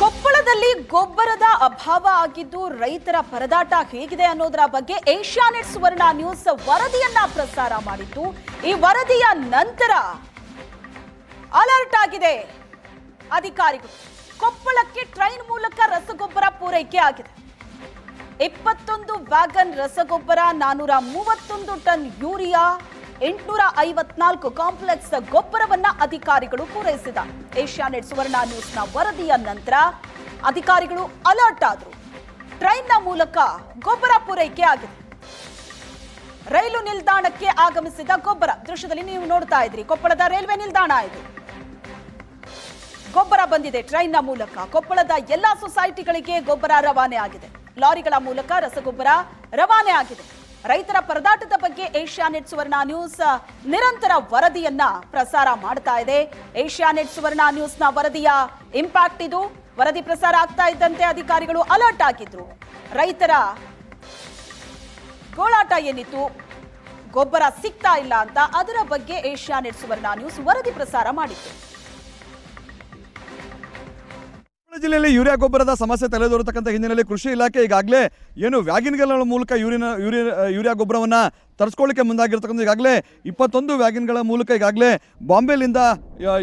ಕೊಪ್ಪಳದಲ್ಲಿ ಗೊಬ್ಬರದ ಅಭಾವ ಆಗಿದ್ದು ರೈತರ ಪರದಾಟ ಹೇಗಿದೆ ಅನ್ನೋದರ ಬಗ್ಗೆ ಏಷ್ಯಾನೆಟ್ ಸುವರ್ಣ ನ್ಯೂಸ್ ವರದಿಯನ್ನ ಪ್ರಸಾರ ಮಾಡಿತ್ತು ಈ ವರದಿಯ ನಂತರ ಅಲರ್ಟ್ ಆಗಿದೆ. ಅಧಿಕಾರಿಗಳು, ಕೊಪ್ಪಳಕ್ಕೆ ಟ್ರೈನ್ ಮೂಲಕ ರಸಗೊಬ್ಬರ ಪೂರೈಕೆ ಆಗಿದೆ. ಇಪ್ಪತ್ತೊಂದು ವ್ಯಾಗನ್ ರಸಗೊಬ್ಬರ ನಾನೂರ ಮೂವತ್ತೊಂದು ಟನ್ ಯೂರಿಯಾ ಎಂಟುನೂರ ಐವತ್ನಾಲ್ಕು ಕಾಂಪ್ಲೆಕ್ಸ್ ಗೊಬ್ಬರವನ್ನ ಅಧಿಕಾರಿಗಳು ಪೂರೈಸಿದ. ಏಷ್ಯಾನೆಟ್ ಸುವರ್ಣ ನ್ಯೂಸ್ನ ವರದಿಯ ನಂತರ ಅಧಿಕಾರಿಗಳು ಅಲರ್ಟ್ ಆದರು. ಟ್ರೈನ್ನ ಮೂಲಕ ಗೊಬ್ಬರ ಪೂರೈಕೆ ಆಗಿದೆ. ರೈಲು ನಿಲ್ದಾಣಕ್ಕೆ ಆಗಮಿಸಿದ ಗೊಬ್ಬರ. ದೃಶ್ಯದಲ್ಲಿ ನೀವು ನೋಡ್ತಾ ಇದ್ರಿ ಕೊಪ್ಪಳದ ರೈಲ್ವೆ ನಿಲ್ದಾಣ ಇದು. ಗೊಬ್ಬರ ಬಂದಿದೆ. ಟ್ರೈನ್ನ ಮೂಲಕ ಕೊಪ್ಪಳದ ಎಲ್ಲಾ ಸೊಸೈಟಿಗಳಿಗೆ ಗೊಬ್ಬರ ರವಾನೆ ಆಗಿದೆ. ಲಾರಿಗಳ ಮೂಲಕ ರಸಗೊಬ್ಬರ ರವಾನೆ ಆಗಿದೆ. ರೈತರ ಪರದಾಟದ ಬಗ್ಗೆ ಏಷ್ಯಾನೆಟ್ ಸುವರ್ಣ ನ್ಯೂಸ್ ನಿರಂತರ ವರದಿಯನ್ನ ಪ್ರಸಾರ ಮಾಡ್ತಾ ಇದೆ. ಏಷ್ಯಾನೆಟ್ ಸುವರ್ಣ ನ್ಯೂಸ್ನ ವರದಿಯ ಇಂಪ್ಯಾಕ್ಟ್ ಇದು. ವರದಿ ಪ್ರಸಾರ ಆಗ್ತಾ ಇದ್ದಂತೆ ಅಧಿಕಾರಿಗಳು ಅಲರ್ಟ್ ಆಗಿದ್ರು. ರೈತರ ಗೋಳಾಟ ಏನಿತ್ತು? ಗೊಬ್ಬರ ಸಿಗ್ತಾ ಇಲ್ಲ ಅಂತ ಅದರ ಬಗ್ಗೆ ಏಷ್ಯಾನೆಟ್ ಸುವರ್ಣ ನ್ಯೂಸ್ ವರದಿ ಪ್ರಸಾರ ಮಾಡಿತ್ತು. ಜಿಲ್ಲೆಯಲ್ಲಿ ಯೂರಿಯಾ ಗೊಬ್ಬರದ ಸಮಸ್ಯೆ ತಲೆದೋರತಕ್ಕಂಥ ಹಿನ್ನೆಲೆಯಲ್ಲಿ ಕೃಷಿ ಇಲಾಖೆ ಈಗಾಗಲೇ ಏನು ವ್ಯಾಗಿನ್ಗಳ ಮೂಲಕ ಯೂರಿನ ಯೂರಿಯ ಯೂರಿಯಾ ಗೊಬ್ಬರವನ್ನ ತರಿಸ್ಕೊಳ್ಳಿಕ್ಕೆ ಮುಂದಾಗಿರ್ತಕ್ಕಂಥ ಈಗಾಗಲೇ ಇಪ್ಪತ್ತೊಂದು ವ್ಯಾಗಿನ್ಗಳ ಮೂಲಕ ಈಗಾಗಲೇ ಬಾಂಬೆಲಿಂದ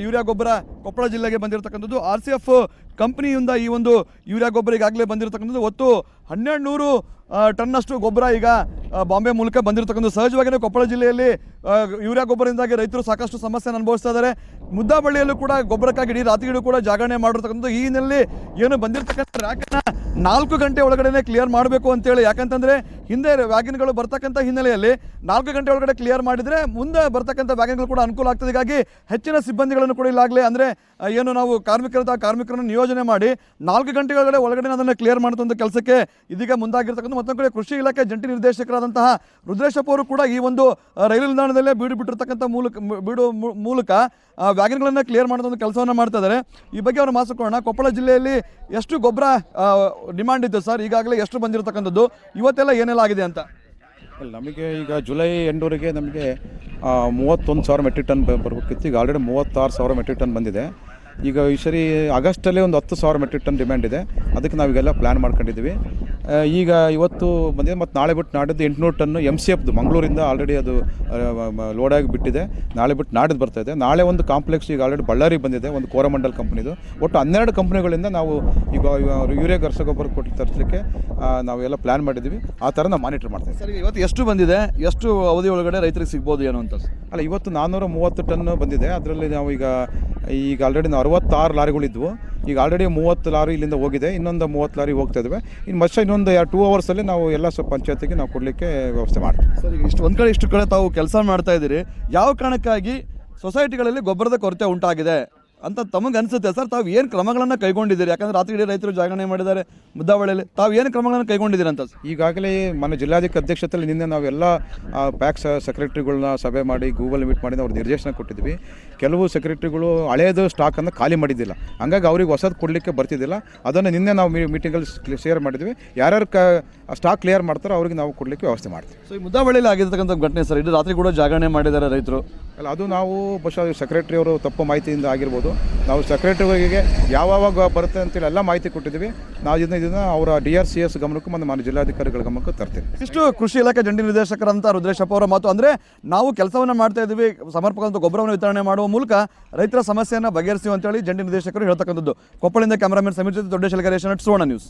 ಯೂರಿಯಾ ಗೊಬ್ಬರ ಕೊಪ್ಪಳ ಜಿಲ್ಲೆಗೆ ಬಂದಿರತಕ್ಕಂಥದ್ದು. ಆರ್ ಸಿ ಎಫ್ ಕಂಪ್ನಿಯಿಂದ ಈ ಒಂದು ಯೂರಿಯಾ ಗೊಬ್ಬರ ಈಗಾಗಲೇ ಬಂದಿರತಕ್ಕಂಥದ್ದು. ಒಟ್ಟು ಹನ್ನೆರಡು ನೂರು ಟನ್ನಷ್ಟು ಗೊಬ್ಬರ ಈಗ ಬಾಂಬೆ ಮೂಲಕ ಬಂದಿರತಕ್ಕಂಥ ಸಹಜವಾಗಿಯೇ ಕೊಪ್ಪಳ ಜಿಲ್ಲೆಯಲ್ಲಿ ಯೂರಿಯಾ ಗೊಬ್ಬರದಿಂದಾಗಿ ರೈತರು ಸಾಕಷ್ಟು ಸಮಸ್ಯೆಯನ್ನು ಅನುಭವಿಸ್ತಾ ಇದ್ದಾರೆ. ಮುದ್ದಾಬಳ್ಳಿಯಲ್ಲೂ ಕೂಡ ಗೊಬ್ಬರಕ್ಕಾಗಿ ಇಡೀ ರಾತ್ರಿಗಳು ಕೂಡ ಜಾಗರಣೆ ಮಾಡಿರ್ತಕ್ಕಂಥದ್ದು. ಈ ಹಿನ್ನೆಲೆಯಲ್ಲಿ ಏನು ಬಂದಿರತಕ್ಕಂಥ ರ್ಯಾಕನ್ನ ನಾಲ್ಕು ಗಂಟೆ ಒಳಗಡೆನೆ ಕ್ಲಿಯರ್ ಮಾಡಬೇಕು ಅಂತೇಳಿ. ಯಾಕಂತಂದರೆ ಹಿಂದೆ ವ್ಯಾಗಿನ್ಗಳು ಬರ್ತಕ್ಕಂಥ ಹಿನ್ನೆಲೆಯಲ್ಲಿ ನಾಲ್ಕು ಗಂಟೆ ಒಳಗಡೆ ಕ್ಲಿಯರ್ ಮಾಡಿದರೆ ಮುಂದೆ ಬರ್ತಕ್ಕಂಥ ವ್ಯಾಗನ್ಗಳು ಕೂಡ ಅನುಕೂಲ ಆಗ್ತದೆ. ಹೀಗಾಗಿ ಹೆಚ್ಚಿನ ಸಿಬ್ಬಂದಿಗಳನ್ನು ಕೂಡ ಇಲ್ಲಾಗಲೇ ಅಂದರೆ ಏನು ನಾವು ಕಾರ್ಮಿಕರ ಕಾರ್ಮಿಕರನ್ನು ನಿಯೋಜನೆ ಮಾಡಿ ನಾಲ್ಕು ಗಂಟೆ ಒಳಗಡೆ ಅದನ್ನು ಕ್ಲಿಯರ್ ಮಾಡುವಂಥ ಕೆಲಸಕ್ಕೆ ಇದೀಗ ಮುಂದಾಗಿರ್ತಕ್ಕಂಥ ಮತ್ತೊಂದು ಕಡೆ ಕೃಷಿ ಇಲಾಖೆ ಜಂಟಿ ನಿರ್ದೇಶಕರಾದಂತಹ ರುದ್ರೇಶಪ್ಪ ಅವರು ಕೂಡ ಈ ಒಂದು ರೈಲು ನಿಲ್ದಾಣದಲ್ಲೇ ಬೀಡು ಬಿಟ್ಟಿರ್ತಕ್ಕಂಥ ಮೂಲಕ ಬೀಡು ಮೂಲಕ ವ್ಯಾಗನ್ಗಳನ್ನು ಕ್ಲಿಯರ್ ಮಾಡುವಂಥ ಕೆಲಸವನ್ನು ಮಾಡ್ತಾ ಇದ್ದಾರೆ. ಈ ಬಗ್ಗೆ ಅವರು ಮಾತುಕೊಳ್ಳೋಣ. ಕೊಪ್ಪಳ ಜಿಲ್ಲೆಯಲ್ಲಿ ಎಷ್ಟು ಗೊಬ್ಬರ ಡಿಮ್ಯಾಂಡ್ ಇತ್ತು ಸರ್? ಈಗಾಗಲೇ ಎಷ್ಟು ಬಂದಿರತಕ್ಕಂಥದ್ದು? ಇವತ್ತೆಲ್ಲ ಏನೆಲ್ಲ ಆಗಿದೆ ಅಂತ? ನಮಗೆ ಈಗ ಜುಲೈ ಎಂಡೂರಿಗೆ ನಮಗೆ ಮೂವತ್ತೊಂದು ಸಾವಿರ ಮೆಟ್ರಿಕ್ ಟನ್ ಬರಬೇಕಿತ್ತು. ಈಗ ಆಲ್ರೆಡಿ ಮೂವತ್ತಾರು ಸಾವಿರ ಮೆಟ್ರಿಕ್ ಟನ್ ಬಂದಿದೆ. ಈಗ ಈ ಸರಿ ಆಗಸ್ಟಲ್ಲಿ ಒಂದು ಹತ್ತು ಸಾವಿರ ಮೆಟ್ರಿಕ್ ಟನ್ ಡಿಮ್ಯಾಂಡ್ ಇದೆ. ಅದಕ್ಕೆ ನಾವೀಗೆಲ್ಲ ಪ್ಲ್ಯಾನ್ ಮಾಡ್ಕೊಂಡಿದ್ದೀವಿ. ಈಗ ಇವತ್ತು ಬಂದಿದೆ ಮತ್ತು ನಾಳೆ ಬಿಟ್ಟು ನಾಡಿದ್ದು ಎಂಟುನೂರು ಟನ್ನು ಎಂ ಸಿ ಎಫ್ದು ಮಂಗಳೂರಿಂದ ಆಲ್ರೆಡಿ ಅದು ಲೋಡಾಗಿ ಬಿಟ್ಟಿದೆ. ನಾಳೆ ಬಿಟ್ಟು ನಾಡಿದ್ದು ಬರ್ತಾ ಇದೆ. ನಾಳೆ ಒಂದು ಕಾಂಪ್ಲೆಕ್ಸ್ ಈಗ ಆಲ್ರೆಡಿ ಬಳ್ಳಾರಿ ಬಂದಿದೆ ಒಂದು ಕೋರಮಂಡಲ್ ಕಂಪ್ನಿದು. ಒಟ್ಟು ಹನ್ನೆರಡು ಕಂಪ್ನಿಗಳಿಂದ ನಾವು ಈಗ ಯೂರಿಯಾ ರಸಗೊಬ್ಬರ ಕೊಟ್ಟು ತರಿಸಲಿಕ್ಕೆ ನಾವೆಲ್ಲ ಪ್ಲ್ಯಾನ್ ಮಾಡಿದ್ದೀವಿ. ಆ ಥರ ನಾವು ಮಾನಿಟರ್ ಮಾಡ್ತೀವಿ ಸರ್ ಇವತ್ತು ಎಷ್ಟು ಬಂದಿದೆ? ಎಷ್ಟು ಅವಧಿ ಒಳಗಡೆ ರೈತರಿಗೆ ಸಿಗ್ಬೋದು ಏನು ಅಂತ ಸರ್? ಅಲ್ಲ ಇವತ್ತು ನಾನ್ನೂರ ಮೂವತ್ತು ಟನ್ ಬಂದಿದೆ. ಅದರಲ್ಲಿ ನಾವು ಈಗ ಈಗ ಆಲ್ರೆಡಿ ನಾವು ಅರವತ್ತಾರು ಲಾರಿಗಳಿದ್ವು. ಈಗ ಆಲ್ರೆಡಿ ಮೂವತ್ತು ಲಾರಿ ಇಲ್ಲಿಂದ ಹೋಗಿದೆ, ಇನ್ನೊಂದು ಮೂವತ್ತು ಲಾರಿ ಹೋಗ್ತಾ ಇದ್ದಾವೆ ಇನ್ನು ಮತ್ತೆ ಇನ್ನೊಂದು ಟೂ ಅವರ್ಸಲ್ಲಿ ನಾವು ಎಲ್ಲ ಸ್ವಲ್ಪ ಪಂಚಾಯತಿಗೆ ನಾವು ಕೊಡಲಿಕ್ಕೆ ವ್ಯವಸ್ಥೆ ಮಾಡ್ತೀವಿ. ಸರ್, ಈಗ ಇಷ್ಟು ಒಂದು ಕಡೆ ಇಷ್ಟು ಕಡೆ ತಾವು ಕೆಲಸ ಮಾಡ್ತಾ ಇದ್ದೀರಿ. ಯಾವ ಕಾರಣಕ್ಕಾಗಿ ಸೊಸೈಟಿಗಳಲ್ಲಿ ಗೊಬ್ಬರದ ಕೊರತೆ ಉಂಟಾಗಿದೆ? ಅಂತ ತಮಗೆ ಅನಿಸುತ್ತೆ. ಸರ್ ತಾವು ಏನು ಕ್ರಮಗಳನ್ನು ಕೈಗೊಂಡಿದ್ದೀರಿ? ಯಾಕಂದ್ರೆ ರಾತ್ರಿ ಇಡೀ ರೈತರು ಜಾಗರಣೆ ಮಾಡಿದ್ದಾರೆ ಮುದ್ದಾವಳಿಯಲ್ಲಿ ತಾವು ಏನು ಕ್ರಮಗಳನ್ನು ಕೈಗೊಂಡಿದ್ದೀರಿ ಅಂತ? ಈಗಾಗಲೇ ಮನೆ ಜಿಲ್ಲಾಧಿಕಾರಿ ಅಧ್ಯಕ್ಷತೆಯಲ್ಲಿ ನಿನ್ನೆ ನಾವೆಲ್ಲ ಪ್ಯಾಕ್ಸ್ ಸೆಕ್ರೆಟರಿಗಳನ್ನ ಸಭೆ ಮಾಡಿ ಗೂಗಲ್ ಮೀಟ್ ಮಾಡಿ ಅವ್ರು ನಿರ್ದೇಶನ ಕೊಟ್ಟಿದ್ವಿ. ಕೆಲವು ಸೆಕ್ರೆಟರಿಗಳು ಹಳೆಯದು ಸ್ಟಾಕನ್ನು ಖಾಲಿ ಮಾಡಿದ್ದಿಲ್ಲ. ಹಂಗಾಗಿ ಅವ್ರಿಗೆ ಹೊಸದು ಕೊಡಲಿಕ್ಕೆ ಬರ್ತಿದ್ದಿಲ್ಲ. ಅದನ್ನು ನಿನ್ನೆ ನಾವು ಮೀಟಿಂಗಲ್ಲಿ ಶೇರ್ ಮಾಡಿದ್ವಿ. ಯಾರ್ಯಾರು ಕ ಸ್ಟಾಕ್ ಕ್ಲಿಯರ್ ಮಾಡ್ತಾರೋ ಅವ್ರಿಗೆ ನಾವು ಕೊಡಲಿಕ್ಕೆ ವ್ಯವಸ್ಥೆ ಮಾಡ್ತೀವಿ. ಸೊ ಈ ಮುದ್ದಾವಳಿಯಲ್ಲಿ ಆಗಿರ್ತಕ್ಕಂಥ ಘಟನೆ ಸರ್ ಇಡೀ ರಾತ್ರಿ ಕೂಡ ಜಾಗರಣೆ ಮಾಡಿದ್ದಾರೆ ರೈತರು. ಅಲ್ಲ, ಅದು ನಾವು ಬಹುಶಃ ಸೆಕ್ರೆಟರಿ ಅವರು ತಪ್ಪು ಮಾಹಿತಿಯಿಂದ ಆಗಿರ್ಬೋದು. ನಾವು ಸೆಕ್ರೆಟರಿಗೆ ಯಾವಾಗ ಬರುತ್ತೆ ಅಂತೇಳಿ ಎಲ್ಲ ಮಾಹಿತಿ ಕೊಟ್ಟಿದ್ದೀವಿ. ನಾವು ಇದನ್ನ ಇದನ್ನು ಅವರ ಡಿ ಆರ್ ಸಿ ಎಸ್ ಗಮನಕ್ಕೂ ಮತ್ತು ಮಾನ್ಯ ಜಿಲ್ಲಾಧಿಕಾರಿಗಳ ಗಮನಕ್ಕೂ ತರ್ತೀವಿ. ಇಷ್ಟು ಕೃಷಿ ಇಲಾಖೆ ಜಂಟಿ ನಿರ್ದೇಶಕರಂತ ರುದ್ರೇಶಪ್ಪ ಅವರ ಮಾತು. ಅಂದರೆ ನಾವು ಕೆಲಸವನ್ನು ಮಾಡ್ತಾ ಇದ್ದೀವಿ ಸಮರ್ಪಕಂತ ಗೊಬ್ಬರವನ್ನು ವಿತರಣೆ ಮಾಡುವ ಮೂಲಕ ರೈತರ ಸಮಸ್ಯೆಯನ್ನು ಬಗೆಹರಿಸಿ ಅಂತೇಳಿ ಜಂಟಿ ನಿರ್ದೇಶಕರು ಹೇಳ್ತಕ್ಕಂಥದ್ದು. ಕೊಪ್ಪಳಿಂದ ಕ್ಯಾಮರಾಮನ್ ಜೊತೆ ದೊಡ್ಡ ಅಟ್ ಸುವರ್ಣ ನ್ಯೂಸ್.